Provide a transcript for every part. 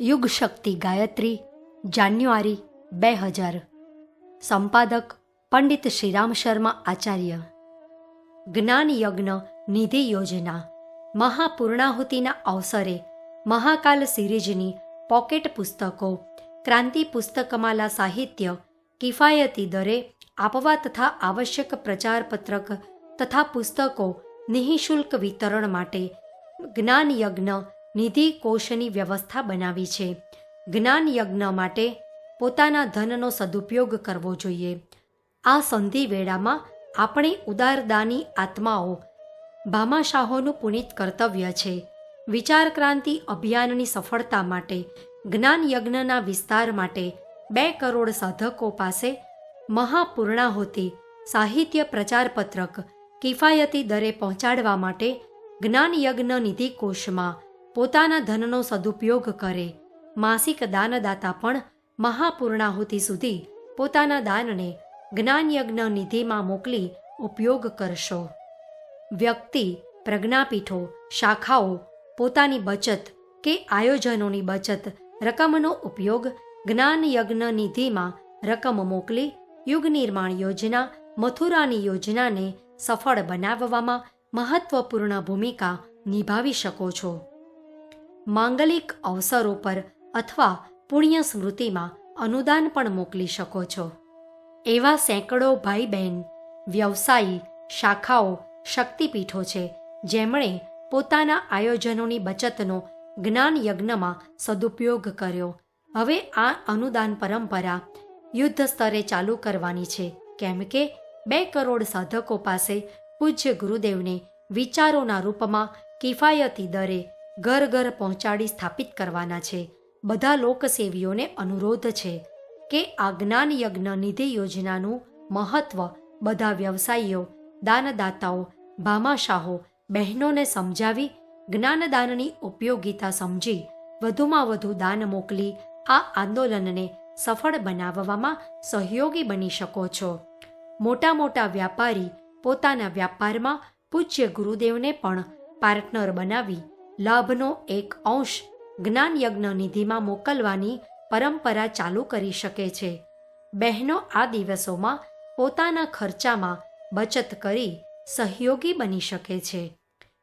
યુગ શક્તિ ગાયત્રી, જાન્યુઆરી બે હજાર. સંપાદક પંડિત શ્રીરામ શર્મા આચાર્ય. જ્ઞાન યજ્ઞ નિધિ યોજના. મહાપૂર્ણાહુતિના અવસરે મહાકાલ સિરીઝની પોકેટ પુસ્તકો, ક્રાંતિ પુસ્તકમાલા સાહિત્ય, કિફાયતી દરે આપવા તથા આવશ્યક પ્રચારપત્રક તથા પુસ્તકો નિઃશુલ્ક વિતરણ માટે જ્ઞાન યજ્ઞ નિધિ કોષની વ્યવસ્થા બનાવી છે. જ્ઞાન યજ્ઞ માટે પોતાના ધનનો સદુપયોગ કરવો જોઈએ. આ સંધિ વેળામાં આપણે ઉદારદાની આત્માઓ ભામાશાહોનું પુનિત કર્તવ્ય છે. વિચાર ક્રાંતિ અભિયાનની સફળતા માટે, જ્ઞાન યજ્ઞના વિસ્તાર માટે બે કરોડ સાધકો પાસે મહાપૂર્ણાહુતિ, સાહિત્ય પ્રચારપત્રક, કિફાયતી દરે પહોંચાડવા માટે જ્ઞાન યજ્ઞ નિધિ કોષમાં પોતાના ધનનો સદુપયોગ કરે. માસિક દાનદાતા પણ મહાપૂર્ણાહુતિ સુધી પોતાના દાનને જ્ઞાનયજ્ઞ નિધિમાં મોકલી ઉપયોગ કરશો. વ્યક્તિ, પ્રજ્ઞાપીઠો, શાખાઓ, પોતાની બચત કે આયોજનોની બચત રકમનો ઉપયોગ જ્ઞાનયજ્ઞ નિધિમાં રકમ મોકલી યુગ નિર્માણ યોજના, મથુરાની યોજનાને સફળ બનાવવામાં મહત્વપૂર્ણ ભૂમિકા નિભાવી શકો છો. માંગલિક અવસરો પર અથવા પુણ્ય સ્મૃતિમાં અનુદાન પણ મોકલી શકો છો. એવા સેંકડો ભાઈ બહેન વ્યવસાયી, શાખાઓ, શક્તિપીઠો છે, જેમણે પોતાના આયોજનોની બચતનો જ્ઞાન યજ્ઞમાં સદુપયોગ કર્યો. હવે આ અનુદાન પરંપરા યુદ્ધ સ્તરે ચાલુ કરવાની છે. કેમ કે બે કરોડ સાધકો પાસે પૂજ્ય ગુરુદેવને વિચારોના રૂપમાં કિફાયતી દરે ઘર ઘર પહોંચાડી સ્થાપિત કરવાના છે. બધા લોકસેવીઓને અનુરોધ છે કે આ જ્ઞાન યજ્ઞ નિધિ યોજનાનું મહત્વ બધા વ્યવસાયીઓ, દાનદાતાઓ, ભામાશાહો, બહેનોને સમજાવી, જ્ઞાનદાનની ઉપયોગિતા સમજી, વધુમાં વધુ દાન મોકલી આ આંદોલનને સફળ બનાવવામાં સહયોગી બની શકો છો. મોટા મોટા વ્યાપારી પોતાના વ્યાપારમાં પૂજ્ય ગુરુદેવને પણ પાર્ટનર બનાવી લાભનો એક અંશ જ્ઞાન નિધિમાં મોકલવાની પરંપરા ચાલુ કરી શકે છે. બહેનો આ દિવસોમાં પોતાના ખર્ચામાં બચત કરી સહયોગી બની શકે છે.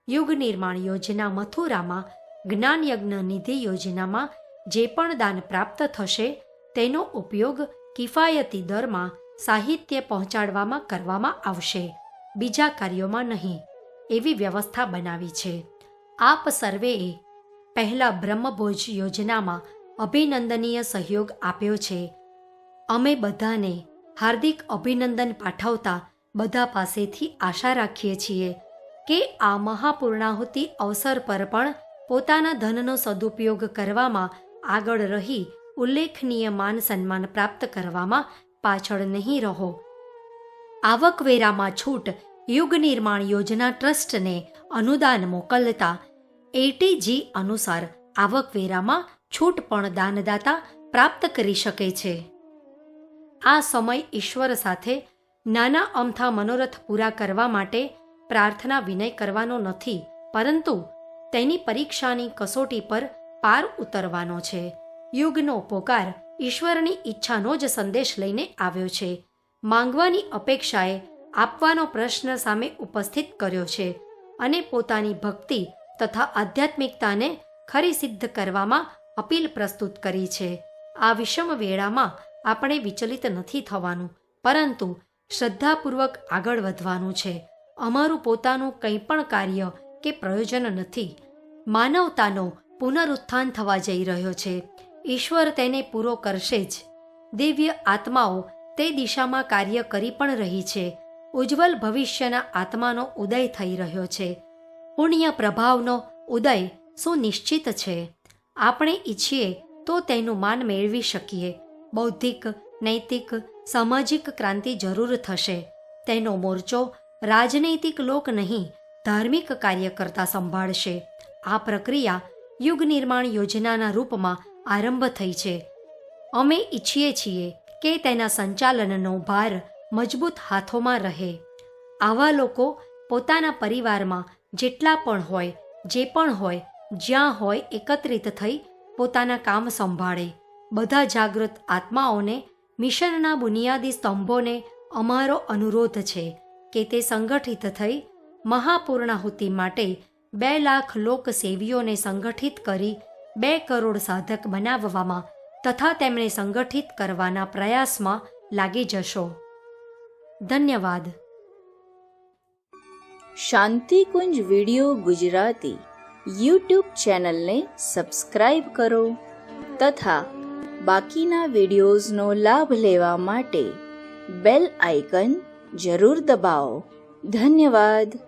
યુગ નિર્માણ યોજના મથુરામાં જ્ઞાન નિધિ યોજનામાં જે પણ દાન પ્રાપ્ત થશે તેનો ઉપયોગ કિફાયતી દરમાં સાહિત્ય પહોંચાડવામાં કરવામાં આવશે. બીજા કાર્યોમાં નહીં. એવી વ્યવસ્થા બનાવી છે. આપ સર્વેએ પહેલા બ્રહ્મભોજ યોજનામાં અભિનંદનીય સહયોગ આપ્યો છે. અમે બધાને હાર્દિક અભિનંદન પાઠવતા બધા પાસેથી આશા રાખીએ છીએ કે આ મહાપૂર્ણાહુતિ અવસર પર પણ પોતાના ધનનો સદુપયોગ કરવામાં આગળ રહી ઉલ્લેખનીય માન સન્માન પ્રાપ્ત કરવામાં પાછળ નહીં રહો. આવકવેરામાં છૂટ યુગ નિર્માણ યોજના ટ્રસ્ટને અનુદાન મોકલતા એટીજી અનુસાર આવકવેરામાં છૂટ પણ દાનદાતા પ્રાપ્ત કરી શકે છે. આ સમય ઈશ્વર સાથે નાના અમથા મનોરથ પૂરા કરવા માટે પ્રાર્થના વિનય કરવાનો નથી, પરંતુ તેની પરીક્ષાની કસોટી પર પાર ઉતરવાનો છે. યુગનો પોકાર ઈશ્વરની ઈચ્છાનો જ સંદેશ લઈને આવ્યો છે. માંગવાની અપેક્ષાએ આપવાનો પ્રશ્ન સામે ઉપસ્થિત કર્યો છે. અને પોતાની ભક્તિ તથા આધ્યાત્મિકતાને ખરી સિદ્ધ કરવામાં અપીલ પ્રસ્તુત કરી છે. આ વિષમ વેળામાં આપણે વિચલિત નથી થવાનું, પરંતુ શ્રદ્ધાપૂર્વક આગળ વધવાનું છે. અમારું પોતાનું કંઈ પણ કાર્ય કે પ્રયોજન નથી. માનવતાનો પુનરુત્થાન થવા જઈ રહ્યો છે. ઈશ્વર તેને પૂરો કરશે જ. દિવ્ય આત્માઓ તે દિશામાં કાર્ય કરી પણ રહી છે. ઉજ્જવલ ભવિષ્યના આત્માનો ઉદય થઈ રહ્યો છે. પુણ્ય પ્રભાવનો ઉદય સુનિશ્ચિત છે. આપણે ઈચ્છીએ તો તેનું માન મેળવી શકીએ. બૌદ્ધિક, નૈતિક, સામાજિક ક્રાંતિ જરૂર થશે. તેનો મોરચો રાજનૈતિક લોક નહીં, ધાર્મિક કાર્યકર્તા સંભાળશે. આ પ્રક્રિયા યુગ નિર્માણ યોજનાના રૂપમાં આરંભ થઈ છે. અમે ઈચ્છીએ છીએ કે તેના સંચાલનનો ભાર મજબૂત હાથોમાં રહે. આવા લોકો પોતાના પરિવારમાં જેટલા પણ હોય, જે પણ હોય, જ્યાં હોય એકત્રિત થઈ પોતાના કામ સંભાળે. બધા જાગૃત આત્માઓને મિશનના બુનિયાદી સ્તંભોને અમારો અનુરોધ છે કે તે સંગઠિત થઈ મહાપૂર્ણાહુતિ માટે બે લાખ લોકસેવીઓને સંગઠિત કરી બે કરોડ સાધક બનાવવામાં તથા તેમને સંગઠિત કરવાના પ્રયાસમાં લાગી જશો. ધન્યવાદ. શાંતિકુંજ વિડિયો ગુજરાતી યુટ્યુબ ચેનલને સબસ્ક્રાઇબ કરો તથા બાકીના વિડિયોઝનો લાભ લેવા માટે બેલ આઇકન જરૂર દબાવો. ધન્યવાદ.